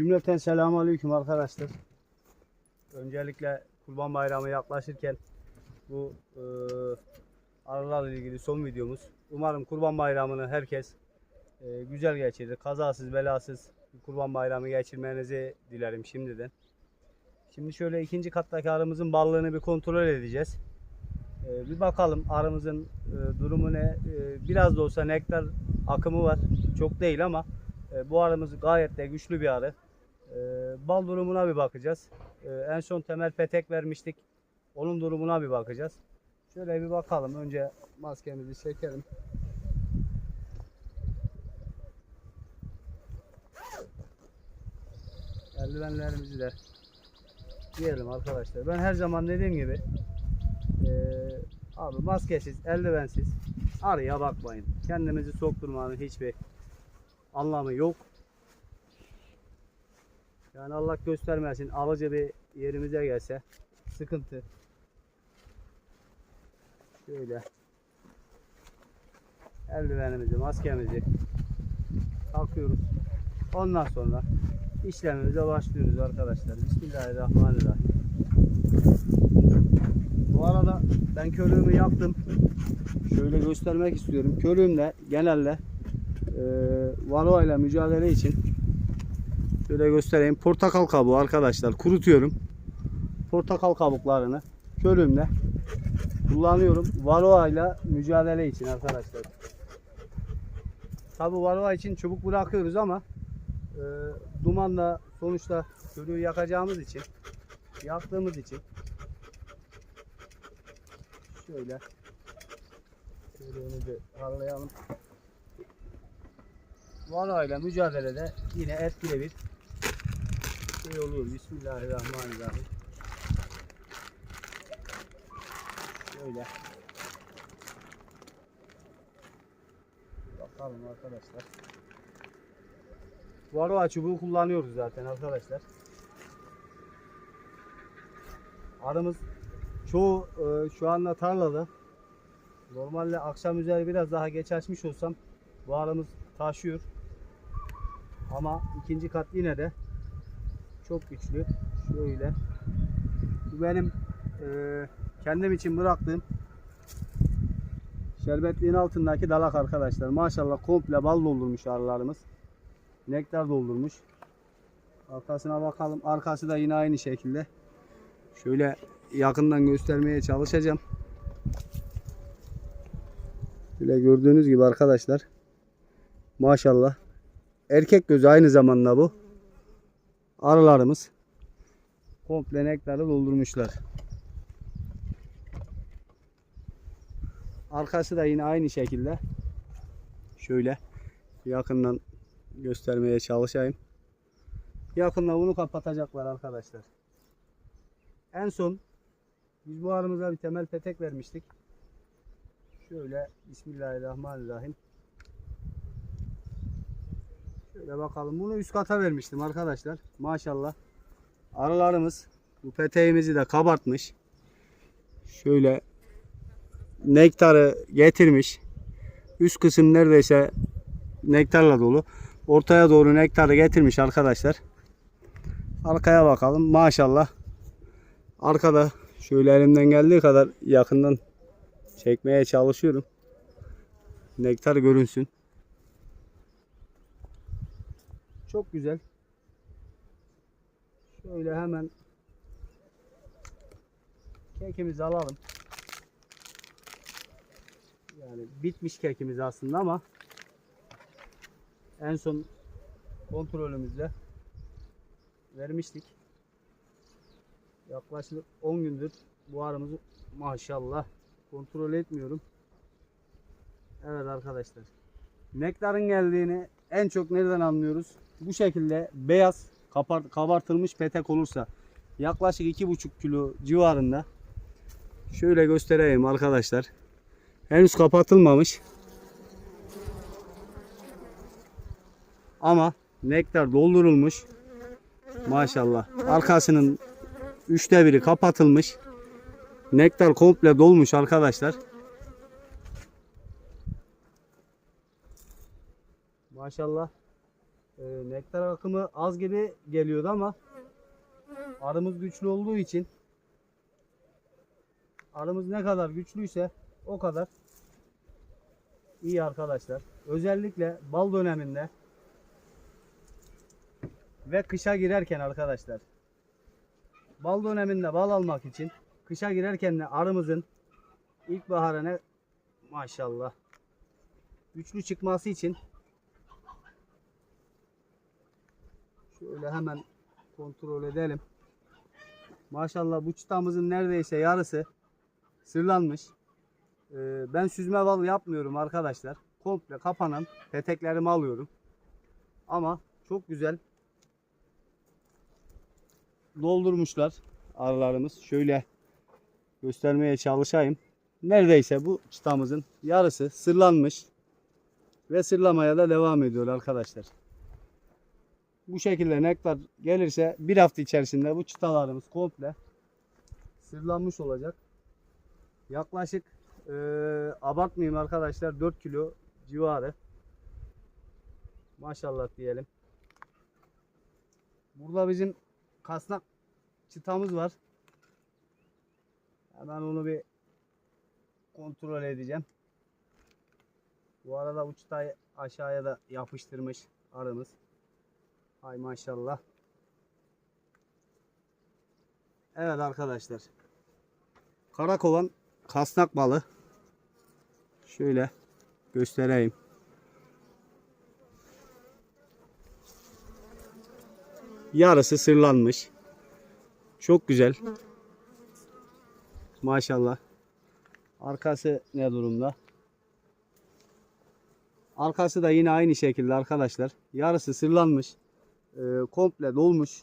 Cümleten selamun aleyküm arkadaşlar. Öncelikle Kurban Bayramı yaklaşırken bu e, arılarla ilgili son videomuz. Umarım Kurban Bayramı'nı herkes e, güzel geçirir. Kazasız belasız Kurban Bayramı geçirmenizi dilerim şimdiden. Şimdi şöyle ikinci kattaki arımızın ballığını bir kontrol edeceğiz. E, bir bakalım arımızın e, durumu ne? E, biraz da olsa nektar akımı var. Çok değil ama e, bu arımız gayet de güçlü bir arı. E, bal durumuna bir bakacağız. E, en son temel petek vermiştik. Onun durumuna bir bakacağız. Şöyle bir bakalım. Önce maskemizi çekelim. Eldivenlerimizi de giyelim arkadaşlar. Ben her zaman dediğim gibi e, abi maskesiz, eldivensiz arıya bakmayın. Kendimizi sokturmanın hiçbir anlamı yok. Yani Allah göstermesin alıcı bir yerimize gelse sıkıntı. Şöyle eldivenimizi, maskemizi takıyoruz. Ondan sonra işlemimize başlıyoruz arkadaşlar. Bismillahirrahmanirrahim. Bu arada ben körüğümü yaptım. Şöyle göstermek istiyorum. Körüğümle genelde e, varroa ile mücadele için şöyle göstereyim. Portakal kabuğu arkadaşlar kurutuyorum. Portakal kabuklarını körüğümle kullanıyorum. Varroa ile mücadele için arkadaşlar. Tabi varroa için çubuk bırakıyoruz ama e, dumanla sonuçta körüğü yakacağımız için yaktığımız için şöyle onu bir harlayalım. Varroa ile mücadelede yine etkili bir şey oluyor. Bismillahirrahmanirrahim. Şöyle. Bakalım arkadaşlar. Varroa çubuğu kullanıyoruz zaten arkadaşlar. Arımız çoğu e, şu anda tarlada. Normalde akşam üzeri biraz daha geç açmış olsam bu arımız taşıyor. Ama ikinci kat yine de çok güçlü. Şöyle. Bu benim e, kendim için bıraktığım şerbetliğin altındaki dalak arkadaşlar. Maşallah komple bal doldurmuş arılarımız. Nektar doldurmuş. Arkasına bakalım. Arkası da yine aynı şekilde. Şöyle yakından göstermeye çalışacağım. Şöyle gördüğünüz gibi arkadaşlar. Maşallah. Erkek gözü aynı zamanda bu. Arılarımız komple nektarı doldurmuşlar. Arkası da yine aynı şekilde. Şöyle yakından göstermeye çalışayım. Yakında bunu kapatacaklar arkadaşlar. En son biz bu arımıza bir temel petek vermiştik. Şöyle Bismillahirrahmanirrahim. Şöyle bakalım. Bunu üst kata vermiştim arkadaşlar. Maşallah. Arılarımız bu peteğimizi de kabartmış. Şöyle nektarı getirmiş. Üst kısım neredeyse nektarla dolu. Ortaya doğru nektarı getirmiş arkadaşlar. Arkaya bakalım. Maşallah. Arkada şöyle elimden geldiği kadar yakından çekmeye çalışıyorum. Nektar görünsün. Çok güzel. Şöyle hemen kekimizi alalım. Yani bitmiş kekimiz aslında ama en son kontrolümüzde vermiştik. Yaklaşık 10 gündür bu arımızı maşallah kontrol etmiyorum. Evet arkadaşlar. Nektarın geldiğini en çok nereden anlıyoruz? Bu şekilde beyaz kabartılmış petek olursa yaklaşık 2,5 kilo civarında şöyle göstereyim arkadaşlar. Henüz kapatılmamış. Ama nektar doldurulmuş. Maşallah. Arkasının üçte biri kapatılmış. Nektar komple dolmuş arkadaşlar. Maşallah. E, nektar akımı az gibi geliyordu ama arımız güçlü olduğu için arımız ne kadar güçlüyse o kadar iyi arkadaşlar. Özellikle bal döneminde ve kışa girerken arkadaşlar. Bal döneminde bal almak için kışa girerken de arımızın ilkbaharı ne maşallah güçlü çıkması için şöyle hemen kontrol edelim. Maşallah bu çıtamızın neredeyse yarısı sırlanmış. Ee, ben süzme bal yapmıyorum arkadaşlar. Komple kapanan peteklerimi alıyorum. Ama çok güzel doldurmuşlar arılarımız. Şöyle göstermeye çalışayım. Neredeyse bu çıtamızın yarısı sırlanmış ve sırlamaya da devam ediyor arkadaşlar. Bu şekilde nektar gelirse bir hafta içerisinde bu çıtalarımız komple sırlanmış olacak. Yaklaşık eee abartmayayım arkadaşlar 4 kilo civarı. Maşallah diyelim. Burada bizim kasnak çıtamız var. Hemen onu bir kontrol edeceğim. Bu arada bu çıtayı aşağıya da yapıştırmış arımız. Hay maşallah. Evet arkadaşlar. Karakovan kasnak balı. Şöyle göstereyim. Yarısı sırlanmış. Çok güzel. Maşallah. Arkası ne durumda? Arkası da yine aynı şekilde arkadaşlar. Yarısı sırlanmış. Ee, komple dolmuş.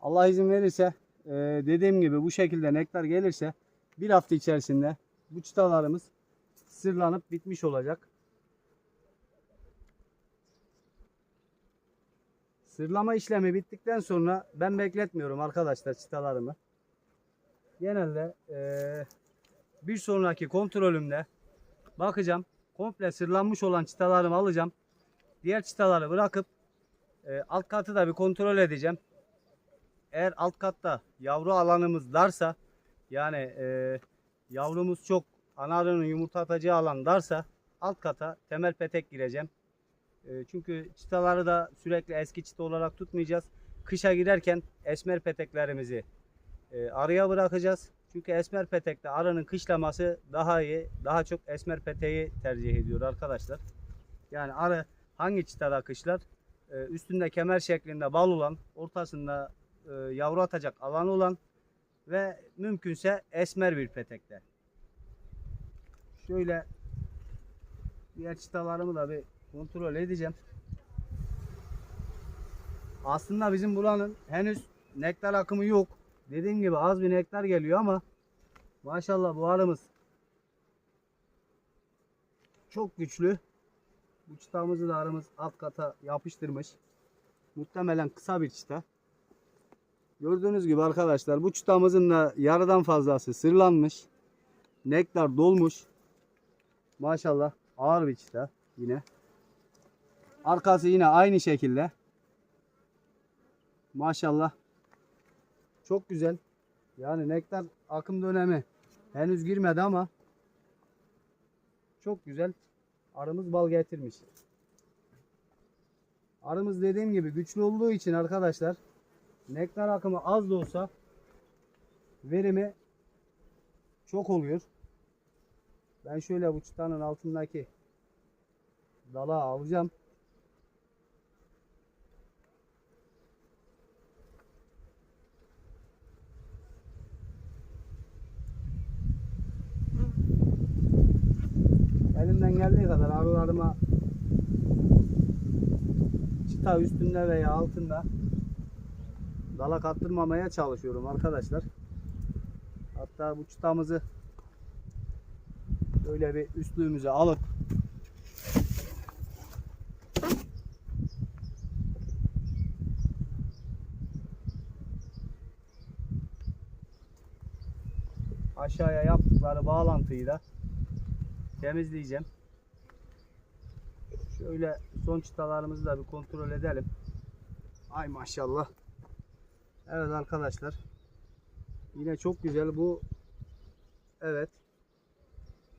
Allah izin verirse e, dediğim gibi bu şekilde nektar gelirse bir hafta içerisinde bu çıtalarımız sırlanıp bitmiş olacak. Sırlama işlemi bittikten sonra ben bekletmiyorum arkadaşlar çıtalarımı. Genelde eee, bir sonraki kontrolümde bakacağım. Komple sırlanmış olan çıtalarımı alacağım. Diğer çıtaları bırakıp eee, alt katı da bir kontrol edeceğim. Eğer alt katta yavru alanımız darsa yani eee, yavrumuz çok ana arının yumurta atacağı alan darsa alt kata temel petek gireceğim. E, Çünkü çıtaları da sürekli eski çıta olarak tutmayacağız. Kışa girerken esmer peteklerimizi e, araya bırakacağız. Çünkü esmer petekte arının kışlaması daha iyi. Daha çok esmer peteği tercih ediyor arkadaşlar. Yani arı hangi çıtada kışlar? E, Üstünde kemer şeklinde bal olan, ortasında e, yavru atacak alan olan ve mümkünse esmer bir petekte. Şöyle diğer çıtalarımı da bir kontrol edeceğim. Aslında bizim buranın henüz nektar akımı yok. Dediğim gibi az bir nektar geliyor ama maşallah bu arımız çok güçlü. Bu çıtamızı da arımız alt kata yapıştırmış. Muhtemelen kısa bir çıta. Gördüğünüz gibi arkadaşlar bu çıtamızın da yarıdan fazlası sırlanmış. Nektar dolmuş. Maşallah ağır bir çıta yine. Arkası yine aynı şekilde. Maşallah. Çok güzel. Yani nektar akım dönemi henüz girmedi ama çok güzel. Arımız bal getirmiş. Arımız dediğim gibi güçlü olduğu için arkadaşlar nektar akımı az da olsa verimi çok oluyor. Ben şöyle bu çıtanın altındaki dala alacağım. Elimden geldiği kadar arılarıma çıta üstünde veya altında dala kattırmamaya çalışıyorum arkadaşlar. Hatta bu çıtamızı böyle bir üstlüğümüze alıp aşağıya yaptıkları bağlantıyı da temizleyeceğim. Şöyle son çıtalarımızı da bir kontrol edelim. Ay maşallah. Evet arkadaşlar. Yine çok güzel bu. Evet.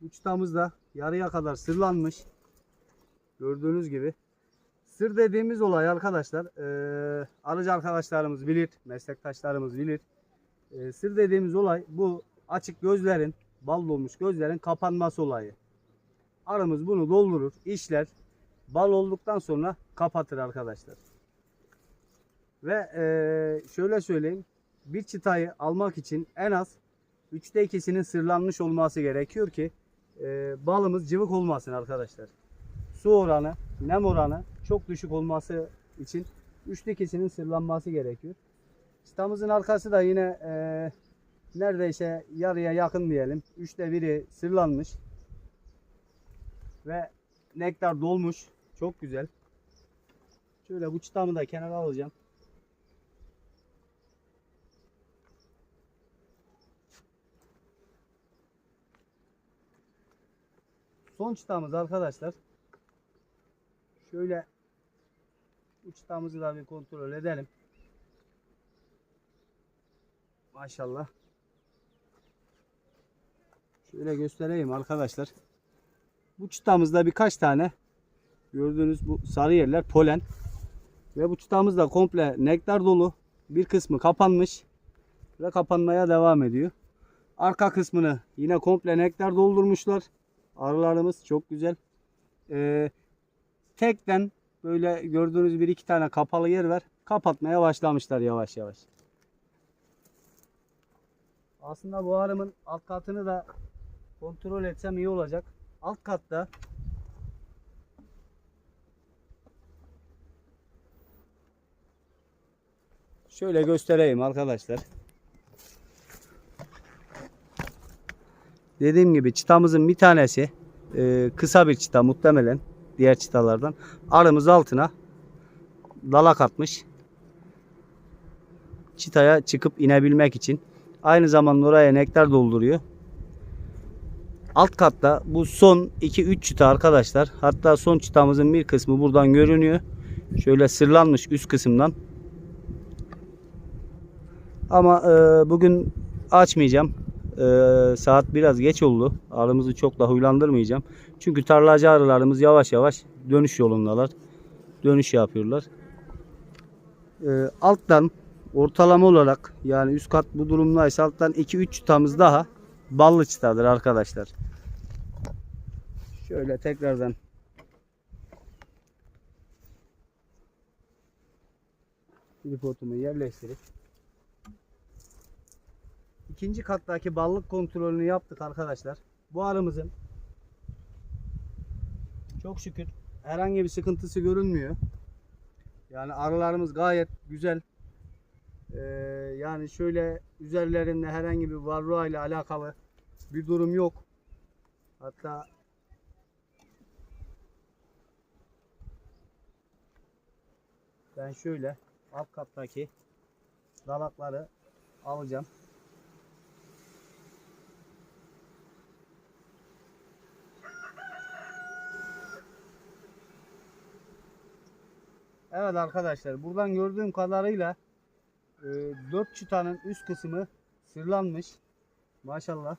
Bu çıtamız da yarıya kadar sırlanmış. Gördüğünüz gibi. Sır dediğimiz olay arkadaşlar. eee arıcı arkadaşlarımız bilir. Meslektaşlarımız bilir. Eee, sır dediğimiz olay bu açık gözlerin, bal dolmuş gözlerin kapanması olayı. Arımız bunu doldurur, işler. Bal olduktan sonra kapatır arkadaşlar. Ve eee, şöyle söyleyeyim. Bir çıtayı almak için en az 3'te 2'sinin sırlanmış olması gerekiyor ki eee, balımız cıvık olmasın arkadaşlar. Su oranı, nem oranı çok düşük olması için 3'te 2'sinin sırlanması gerekiyor. Çıtamızın arkası da yine eee, neredeyse yarıya yakın diyelim. Üçte biri sırlanmış. Ve nektar dolmuş. Çok güzel. Şöyle bu çıtamı da kenara alacağım. Son çıtamız arkadaşlar. Şöyle bu çıtamızı da bir kontrol edelim. Maşallah. Şöyle göstereyim arkadaşlar. Bu çıtamızda birkaç tane gördüğünüz bu sarı yerler polen. Ve bu çıtamız da komple nektar dolu. Bir kısmı kapanmış ve kapanmaya devam ediyor. Arka kısmını yine komple nektar doldurmuşlar. Arılarımız çok güzel. Ee, tekten böyle gördüğünüz bir iki tane kapalı yer var. Kapatmaya başlamışlar yavaş yavaş. Aslında bu arımın alt katını da kontrol etsem iyi olacak. Alt katta şöyle göstereyim arkadaşlar. Dediğim gibi çıtamızın bir tanesi e, kısa bir çıta muhtemelen diğer çıtalardan. Arımız altına dalak atmış. Çıtaya çıkıp inebilmek için. Aynı zamanda oraya nektar dolduruyor. Alt katta bu son 2-3 çıta arkadaşlar. Hatta son çıtamızın bir kısmı buradan görünüyor. Şöyle sırlanmış üst kısımdan. Ama e, bugün açmayacağım. E, saat biraz geç oldu. Arımızı çok da huylandırmayacağım. Çünkü tarlacı arılarımız yavaş yavaş dönüş yolundalar. Dönüş yapıyorlar. E, alttan ortalama olarak yani üst kat bu durumdaysa alttan 2-3 çıtamız daha ballı çıtadır arkadaşlar. Şöyle tekrardan tripodumu yerleştirip ikinci kattaki ballık kontrolünü yaptık arkadaşlar. Bu arımızın çok şükür herhangi bir sıkıntısı görünmüyor. Yani arılarımız gayet güzel. Ee, yani şöyle üzerlerinde herhangi bir varroa ile alakalı bir durum yok. Hatta ben şöyle alt kattaki dalakları alacağım. Evet arkadaşlar buradan gördüğüm kadarıyla e, 4 çıtanın üst kısmı sırlanmış. Maşallah.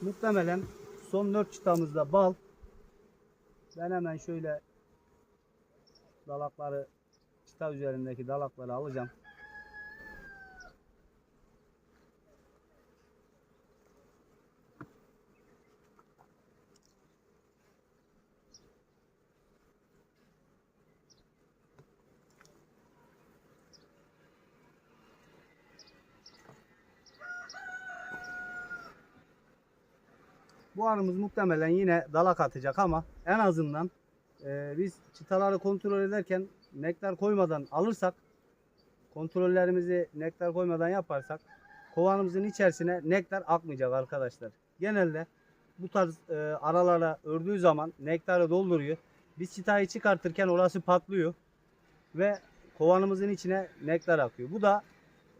Muhtemelen son 4 çıtamızda bal. Ben hemen şöyle dalakları çıta üzerindeki dalakları alacağım. Bu arımız muhtemelen yine dalak atacak ama en azından e, biz çıtaları kontrol ederken nektar koymadan alırsak kontrollerimizi nektar koymadan yaparsak kovanımızın içerisine nektar akmayacak arkadaşlar. Genelde bu tarz e, aralara ördüğü zaman nektarı dolduruyor. Biz çıtayı çıkartırken orası patlıyor ve kovanımızın içine nektar akıyor. Bu da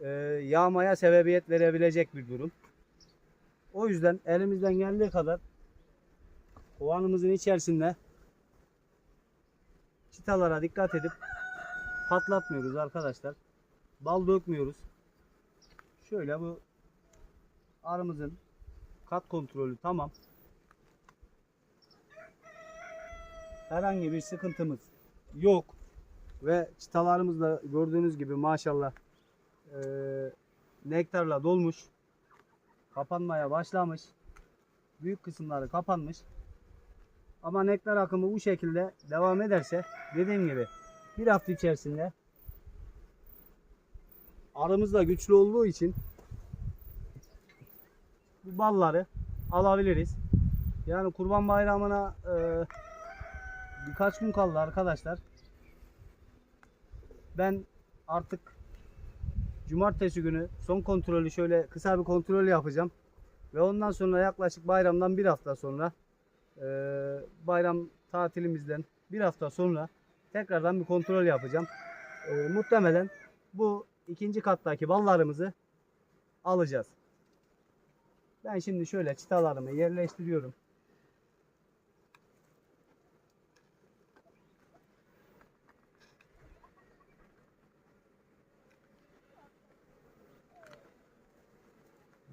e, yağmaya sebebiyet verebilecek bir durum. O yüzden elimizden geldiği kadar kovanımızın içerisinde çıtalara dikkat edip patlatmıyoruz arkadaşlar. Bal dökmüyoruz. Şöyle bu arımızın kat kontrolü tamam. Herhangi bir sıkıntımız yok. Ve çıtalarımız da gördüğünüz gibi maşallah eee, nektarla dolmuş. Kapanmaya başlamış. Büyük kısımları kapanmış. Ama nektar akımı bu şekilde devam ederse dediğim gibi bir hafta içerisinde arımız da güçlü olduğu için bu balları alabiliriz. Yani kurban bayramına e, birkaç gün kaldı arkadaşlar. Ben artık cumartesi günü son kontrolü şöyle kısa bir kontrol yapacağım. Ve ondan sonra yaklaşık bayramdan bir hafta sonra e, bayram tatilimizden bir hafta sonra tekrardan bir kontrol yapacağım. E, muhtemelen bu ikinci kattaki ballarımızı alacağız. Ben şimdi şöyle çıtalarımı yerleştiriyorum.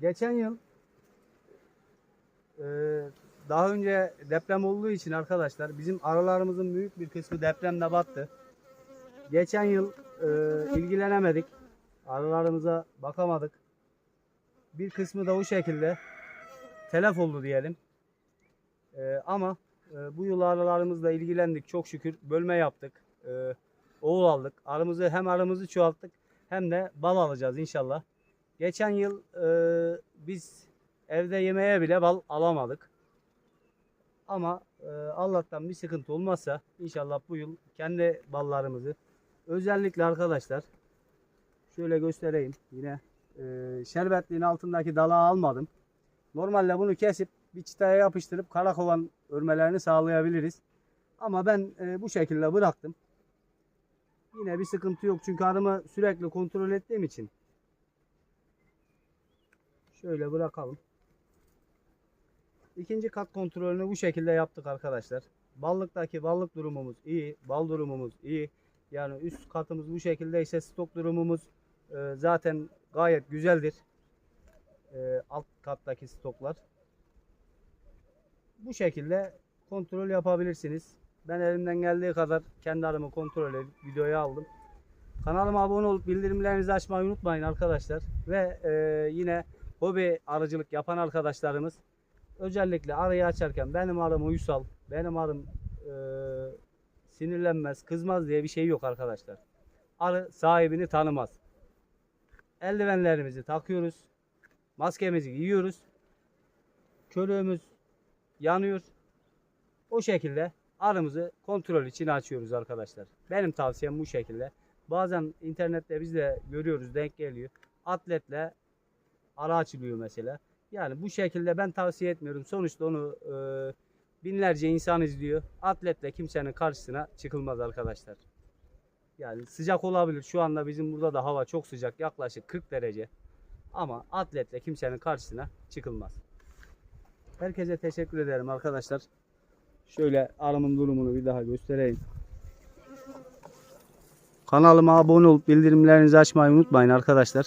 Geçen yıl e, daha önce deprem olduğu için arkadaşlar bizim aralarımızın büyük bir kısmı depremde battı. Geçen yıl e, ilgilenemedik. Aralarımıza bakamadık. Bir kısmı da o şekilde telef oldu diyelim. E, ama bu yıl arılarımızla ilgilendik çok şükür. Bölme yaptık. Oğul aldık. Arımızı hem arımızı çoğalttık hem de bal alacağız inşallah. Geçen yıl e, biz evde yemeğe bile bal alamadık. Ama e, Allah'tan bir sıkıntı olmazsa inşallah bu yıl kendi ballarımızı özellikle arkadaşlar şöyle göstereyim yine e, şerbetliğin altındaki dalağı almadım. Normalde bunu kesip bir çıtaya yapıştırıp karakovan örmelerini sağlayabiliriz. Ama ben e, bu şekilde bıraktım. Yine bir sıkıntı yok çünkü arımı sürekli kontrol ettiğim için. Şöyle bırakalım. İkinci kat kontrolünü bu şekilde yaptık arkadaşlar. Ballıktaki ballık durumumuz iyi. Bal durumumuz iyi. Yani üst katımız bu şekilde ise stok durumumuz e, zaten gayet güzeldir. E, alt kattaki stoklar. Bu şekilde kontrol yapabilirsiniz. Ben elimden geldiği kadar kendi arımı kontrol edip videoya aldım. Kanalıma abone olup bildirimlerinizi açmayı unutmayın arkadaşlar. Ve e, yine hobi arıcılık yapan arkadaşlarımız özellikle arıyı açarken benim arım uysal, benim arım e, sinirlenmez, kızmaz diye bir şey yok arkadaşlar. Arı sahibini tanımaz. Eldivenlerimizi takıyoruz. Maskemizi giyiyoruz. Körüğümüz yanıyor. O şekilde arımızı kontrol için açıyoruz arkadaşlar. Benim tavsiyem bu şekilde. Bazen internette biz de görüyoruz denk geliyor. Atletle ara açılıyor mesela. Yani bu şekilde ben tavsiye etmiyorum. Sonuçta onu e, binlerce insan izliyor. Atletle kimsenin karşısına çıkılmaz arkadaşlar. Yani sıcak olabilir. Şu anda bizim burada da hava çok sıcak. Yaklaşık 40 derece. Ama atletle kimsenin karşısına çıkılmaz. Herkese teşekkür ederim arkadaşlar. Şöyle arımın durumunu bir daha göstereyim. Kanalıma abone olup bildirimlerinizi açmayı unutmayın arkadaşlar.